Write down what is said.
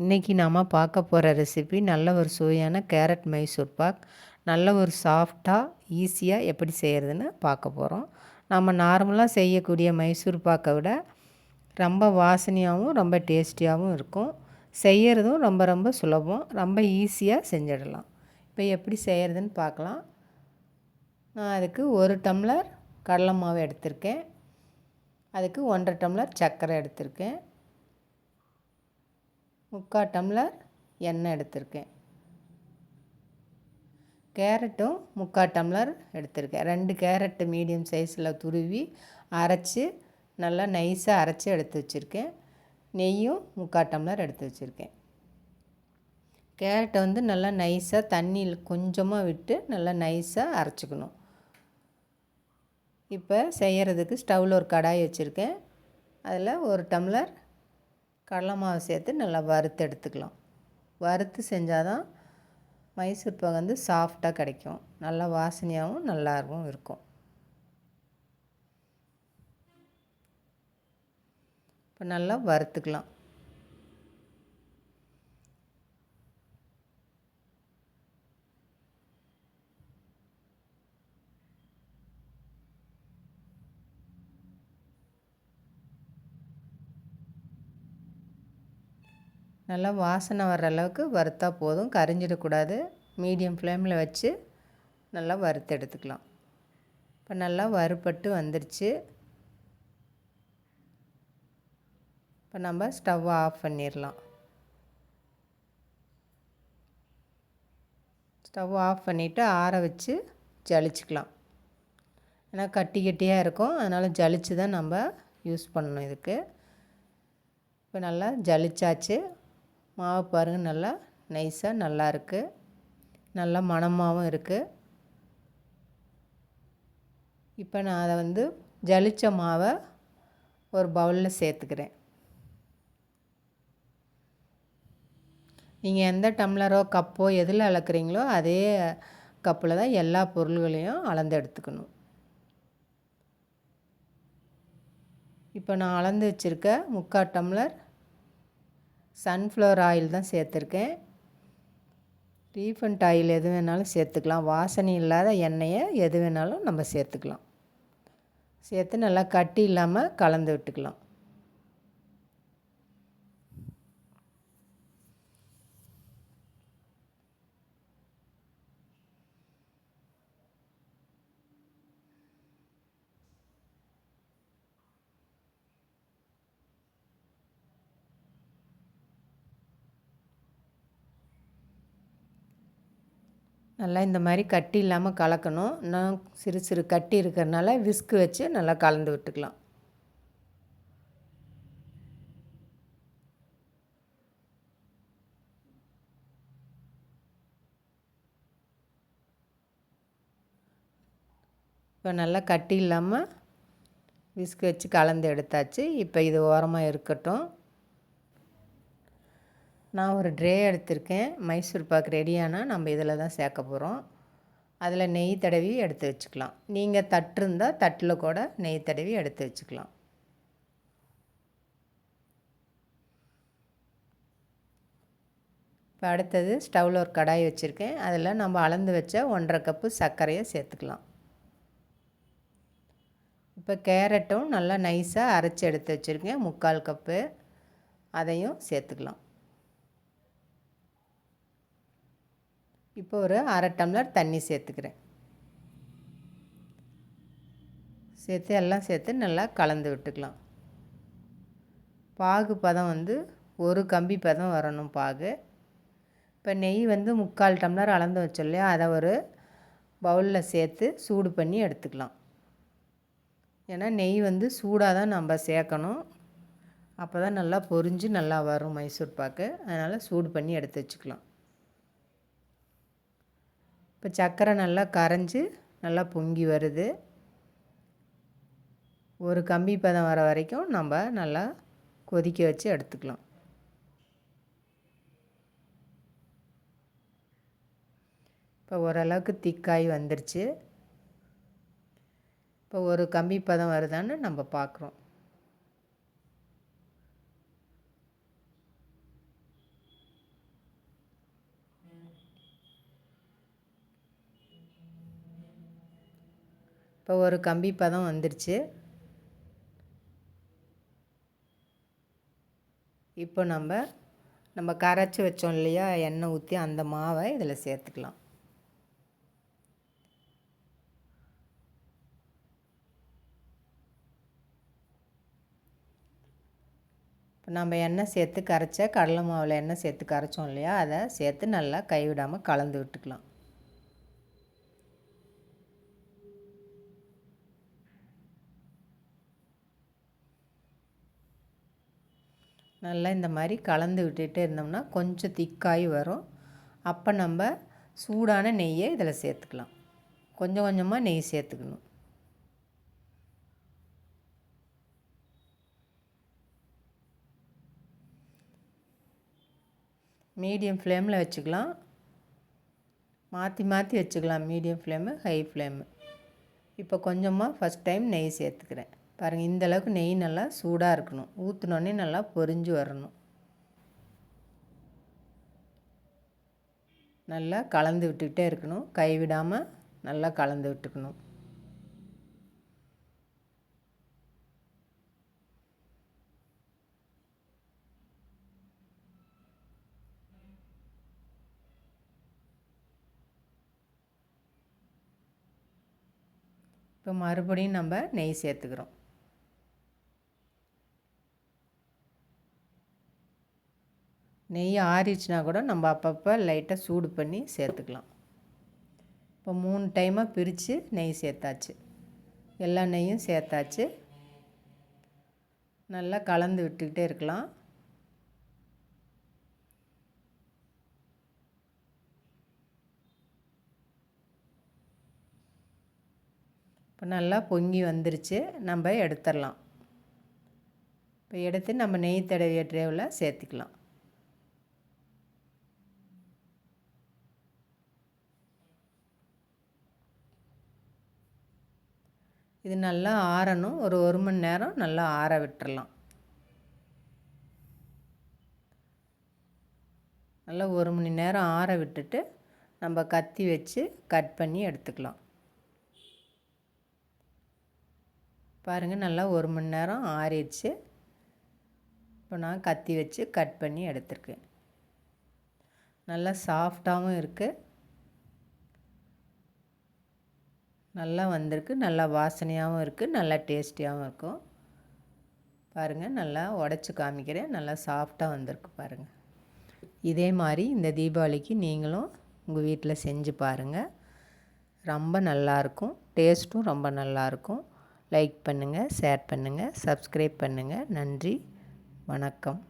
இன்றைக்கி நாம் பார்க்க போகிற ரெசிபி நல்ல ஒரு சுவையான கேரட் மைசூர் பாக். நல்ல ஒரு சாஃப்டாக ஈஸியாக எப்படி செய்கிறதுன்னு பார்க்க போகிறோம் நம்ம நார்மலாக செய்யக்கூடிய மைசூர் பாக்கை விட ரொம்ப வாசனையாகவும் ரொம்ப டேஸ்டியாகவும் இருக்கும். செய்கிறதும் ரொம்ப ரொம்ப சுலபம். ரொம்ப ஈஸியாக செஞ்சிடலாம். இப்போ எப்படி செய்கிறதுன்னு பார்க்கலாம். நான் அதுக்கு ஒரு டம்ளர் கடலை மாவு எடுத்திருக்கேன். அதுக்கு ஒன்றரை டம்ளர் சர்க்கரை எடுத்திருக்கேன். முக்கால் டம்ளர் எண்ணெய் எடுத்திருக்கேன். கேரட்டும் முக்கால் டம்ளர் எடுத்திருக்கேன். ரெண்டு கேரட்டு மீடியம் சைஸில் துருவி அரைச்சி நல்லா நைஸாக அரைச்சி எடுத்து வச்சுருக்கேன். நெய்யும் முக்கால் டம்ளர் எடுத்து வச்சுருக்கேன். கேரட்டை வந்து நல்லா நைஸாக தண்ணியில் கொஞ்சமாக விட்டு நல்லா நைஸாக அரைச்சிக்கணும். இப்போ செய்கிறதுக்கு ஸ்டவ்வில் ஒரு கடாய் வச்சுருக்கேன். அதில் ஒரு டம்ளர் கடலை மாவு சேர்த்து நல்லா வறுத்து எடுத்துக்கலாம். வறுத்து செஞ்சால் தான் மைசூர் பாகு வந்து சாஃப்டாக கிடைக்கும். நல்லா வாசனையாகவும் நல்லாவும் இருக்கும். இப்போ நல்லா வறுத்துக்கலாம். நல்லா வாசனை வர்ற அளவுக்கு வறுத்தா போதும். கரிஞ்சிடக்கூடாது. மீடியம் ஃப்ளேமில் வச்சு நல்லா வறுத்து எடுத்துக்கலாம். இப்போ நல்லா வறுப்பட்டு வந்துருச்சு. இப்போ நம்ம ஸ்டவ்வை ஆஃப் பண்ணிடலாம் ஸ்டவ் ஆஃப் பண்ணிவிட்டு ஆற வச்சு ஜலிச்சுக்கலாம். ஏன்னா கட்டி கட்டியாக இருக்கும். அதனால் ஜலிச்சு தான் நம்ம யூஸ் பண்ணணும் இதுக்கு. இப்போ நல்லா ஜலிச்சாச்சு. மாவு பாருங்கள் நல்லா நைஸாக நல்லா இருக்குது நல்லா மணமாகவும் இருக்குது இப்போ நான் அதை வந்து ஜலிச்ச மாவை ஒரு பவுலில் சேர்த்துக்கிறேன். நீங்கள் எந்த டம்ளரோ கப்போ எதில் அளக்குறீங்களோ அதே கப்பில் தான் எல்லா பொருள்களையும் அளந்து எடுத்துக்கணும். இப்போ நான் அளந்து வச்சுருக்க முக்கால் டம்ளர் சன்ஃப்ளவர் ஆயில் தான் சேர்த்துருக்கேன். ரீஃபண்ட் ஆயில் எது வேணாலும் சேர்த்துக்கலாம். வாசனை இல்லாத எண்ணெயை எது வேணாலும் நம்ம சேர்த்துக்கலாம். சேர்த்து நல்லா கட்டி இல்லாமல் கலந்து விட்டுக்கலாம். நல்லா இந்த மாதிரி கட்டி இல்லாமல் கலக்கணும். நான் சிறு சிறு கட்டி இருக்கிறனால விஸ்கு வச்சு நல்லா கலந்து விட்டுக்கலாம். இப்போ நல்லா கட்டி இல்லாமல் விஸ்கு வச்சு கலந்து எடுத்தாச்சு. இப்போ இது ஓரமாக இருக்கட்டும். நான் ஒரு ட்ரே எடுத்திருக்கேன். மைசூர் பாக் ரெடியானால் நம்ம இதில் தான் சேர்க்க போகிறோம். அதில் நெய் தடவி எடுத்து வச்சுக்கலாம். நீங்கள் தட்டு இருந்தால் தட்டில் கூட நெய் தடவி எடுத்து வச்சுக்கலாம். இப்போ அடுத்தது ஸ்டவ்வில் ஒரு கடாய் வச்சுருக்கேன். அதில் நம்ம அளந்து வச்ச ஒன்றரை கப்பு சர்க்கரையை சேர்த்துக்கலாம். இப்போ கேரட்டும் நல்லா நைஸாக அரைச்சி எடுத்து வச்சுருக்கேன். முக்கால் கப்பு அதையும் சேர்த்துக்கலாம். இப்போ ஒரு அரை டம்ளர் தண்ணி சேர்த்துக்கிறேன். சேர்த்து எல்லாம் சேர்த்து நல்லா கலந்து விட்டுக்கலாம். பாகு பதம் வந்து ஒரு கம்பி பதம் வரணும் பாகு. இப்போ நெய் வந்து முக்கால் டம்ளர் அளந்து வச்சோம் இல்லையா? அதை ஒரு பவுலில் சேர்த்து சூடு பண்ணி எடுத்துக்கலாம். ஏன்னா நெய் வந்து சூடாக தான் நம்ம சேர்க்கணும். அப்போ தான் நல்லா பொரிஞ்சு நல்லா வரும் மைசூர் பாக்கு. அதனால் சூடு பண்ணி எடுத்து வச்சுக்கலாம். இப்போ சர்க்கரை நல்லா கரைஞ்சி நல்லா பொங்கி வருது. ஒரு கம்பி பதம் வர வரைக்கும் நம்ம நல்லா கொதிக்க வச்சு எடுத்துக்கலாம். இப்போ ஓரளவுக்கு திக்காய் வந்துருச்சு. இப்போ ஒரு கம்பி பதம் வருதான்னு நம்ம பார்க்குறோம். இப்போ ஒரு கம்பி பதம் வந்துருச்சு. இப்போ நம்ம நம்ம கரைச்சி வச்சோம் இல்லையா எண்ணெய் ஊற்றி அந்த மாவை இதில் சேர்த்துக்கலாம். இப்போ நம்ம எண்ணெய் சேர்த்து கரைச்ச கடலை மாவில் எண்ணெய் சேர்த்து கரைச்சோம் இல்லையா அதை சேர்த்து நல்லா கைவிடாமல் கலந்து விட்டுக்கலாம். நல்லா இந்த மாதிரி கலந்து விட்டுகிட்டே இருந்தோம்னா கொஞ்சம் திக்காகி வரும். அப்போ நம்ம சூடான நெய்யை இதில் சேர்த்துக்கலாம். கொஞ்சம் கொஞ்சமாக நெய் சேர்த்துக்கணும். மீடியம் ஃப்ளேமில் வச்சுக்கலாம். மாற்றி மாற்றி வச்சுக்கலாம் மீடியம் ஃப்ளேமு ஹை ஃப்ளேமு. இப்போ கொஞ்சமாக ஃபஸ்ட் டைம் நெய் சேர்த்துக்கிறேன். பாருங்கள் இந்த அளவுக்கு நெய் நல்லா சூடாக இருக்கணும். ஊற்றினோடனே நல்லா பொரிஞ்சு வரணும். நல்லா கலந்து விட்டுக்கிட்டே இருக்கணும். கைவிடாமல் நல்லா கலந்து விட்டுக்கணும். இப்போ மறுபடியும் நம்ம நெய் சேர்த்துக்கிறோம். நெய் ஆறிச்சுனா கூட நம்ம அப்பப்போ லைட்டாக சூடு பண்ணி சேர்த்துக்கலாம். இப்போ மூணு டைமாக பிரித்து நெய் சேர்த்தாச்சு. எல்லா நெய்யும் சேர்த்தாச்சு. நல்லா கலந்து விட்டுக்கிட்டே இருக்கலாம். இப்போ நல்லா பொங்கி வந்துருச்சு. நம்ம எடுத்துடலாம். இப்போ எடுத்து நம்ம நெய் தடவிய ட்ரேவில் சேர்த்துக்கலாம். இது நல்லா ஆறணும். ஒரு ஒரு மணி நேரம் நல்லா ஆற விட்டுறலாம். நல்லா ஒரு மணி நேரம் ஆற விட்டுட்டு நம்ம கத்தி வச்சு கட் பண்ணி எடுத்துக்கலாம். பாருங்கள் நல்லா ஒரு மணி நேரம் ஆறிடுச்சு. இப்போ நான் கத்தி வச்சு கட் பண்ணி எடுத்துருக்கேன். நல்லா சாஃப்டாகவும் இருக்குது நல்லா வந்திருக்கு. நல்லா வாசனையாகவும் இருக்குது நல்லா டேஸ்டியாகவும் இருக்கும் பாருங்கள் நல்லா உடச்சி காமிக்கிறேன். நல்லா சாஃப்டாக வந்திருக்கு பாருங்கள் இதே மாதிரி இந்த தீபாவளிக்கு நீங்களும் உங்கள் வீட்டில் செஞ்சு பாருங்கள் ரொம்ப நல்லாயிருக்கும் டேஸ்ட்டும் ரொம்ப நல்லாயிருக்கும் லைக் பண்ணுங்கள் ஷேர் பண்ணுங்கள் சப்ஸ்கிரைப் பண்ணுங்கள் நன்றி. வணக்கம்.